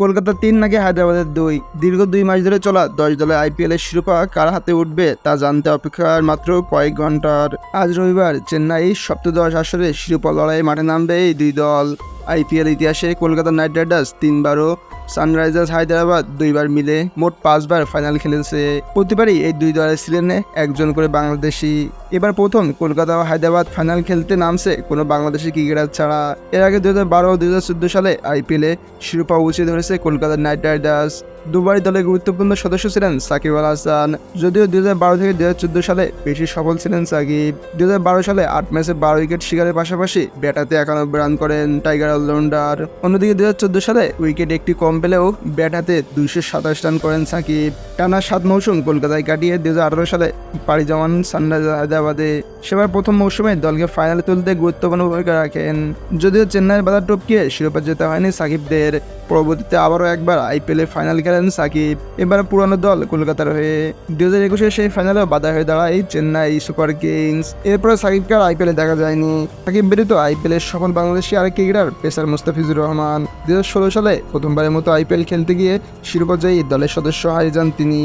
কলকাতা তিন, নাকি হায়দ্রাবাদের দুই? দীর্ঘ দুই মাস ধরে চলা দশ দলের আইপিএলের শিরোপা কার হাতে উঠবে তা জানতে অপেক্ষার মাত্র কয়েক ঘণ্টার। আজ রবিবার চেন্নাই সপ্তদশ আসরে শিরোপা লড়াই মাঠে নামবে এই দুই দল। আইপিএল ইতিহাসে কলকাতা নাইট রাইডার্স তিনবারও সানরাইজার্স হায়দ্রাবাদ দুইবার মিলে মোট পাঁচবার ফাইনাল খেলেছে। প্রতিবারই এই দুই দলের ছিলেন একজন করে বাংলাদেশি। এবার প্রথম কলকাতা ও হায়দ্রাবাদ ফাইনাল খেলতে নামছে কোনো বাংলাদেশি ক্রিকেটার ছাড়া। এর আগে দু হাজার বারো দু হাজার চোদ্দ সালে আইপিএলে শিরোপা উঁচিয়ে ধরেছে কলকাতা নাইট রাইডার্স। দুবারই দলের গুরুত্বপূর্ণ সদস্য ছিলেন সাকিব আল হাসান। যদিও দু হাজার বারো থেকে দু হাজার চোদ্দ সালে বেশি সফল ছিলেন সাকিব। দু হাজার বারো সালে আট ম্যাচে বারো উইকেট শিকারের পাশাপাশি ব্যাটাতে একানব্বই রান করেন টাইগার অলরাউন্ডার। অন্যদিকে দু হাজার চোদ্দ সালে উইকেট একটি কম পেলেও ব্যাট হাতে দুইশো সাতাশ রান করেন সাকিব। টানা সাত মৌসুম কলকাতায় কাটিয়ে দু হাজার আঠারো সালে পাড়ি জমান সানরাইজার্স হায়দ্রাবাদে। সেবার প্রথম মৌসুমে দলকে ফাইনালে তুলতে গুরুত্বপূর্ণ ভূমিকা রাখেন। যদিও চেন্নাইয়ের বাধা টপকিয়ে শিরোপা জেতা হয়নি সাকিবদের। পরবর্তীতে আবারও একবার আইপিএলে ফাইনাল খেলেন সাকিব। এবার পুরানো দল কলকাতার হয়ে দু হাজার একুশে সেই ফাইনালেও বাধা হয়ে দাঁড়ায় চেন্নাই সুপার কিংস। এরপরে সাকিবকে আর আইপিএলে দেখা যায়নি। সাকিব ব্যতীত আইপিএলের সফল বাংলাদেশি আর ক্রিকেটার পেসার মুস্তাফিজুর রহমান। দু হাজার ষোলো সালে প্রথমবারের মতো আইপিএল খেলতে গিয়ে শিরোপা জয়ী দলের সদস্য হারিয়ে যান তিনি।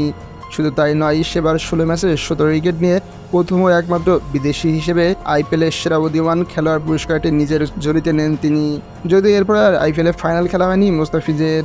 শুধু তাই নয়, সেবার ষোলো ম্যাচে সতেরো উইকেট নিয়ে প্রথম ও একমাত্র বিদেশি হিসেবে আইপিএলের সেরা উদীয়মান খেলোয়াড় পুরস্কারটি নিজের জড়িতে নেন তিনি। যদিও এরপর আর আইপিএলের ফাইনাল খেলা হয়নি, মোস্তাফিজের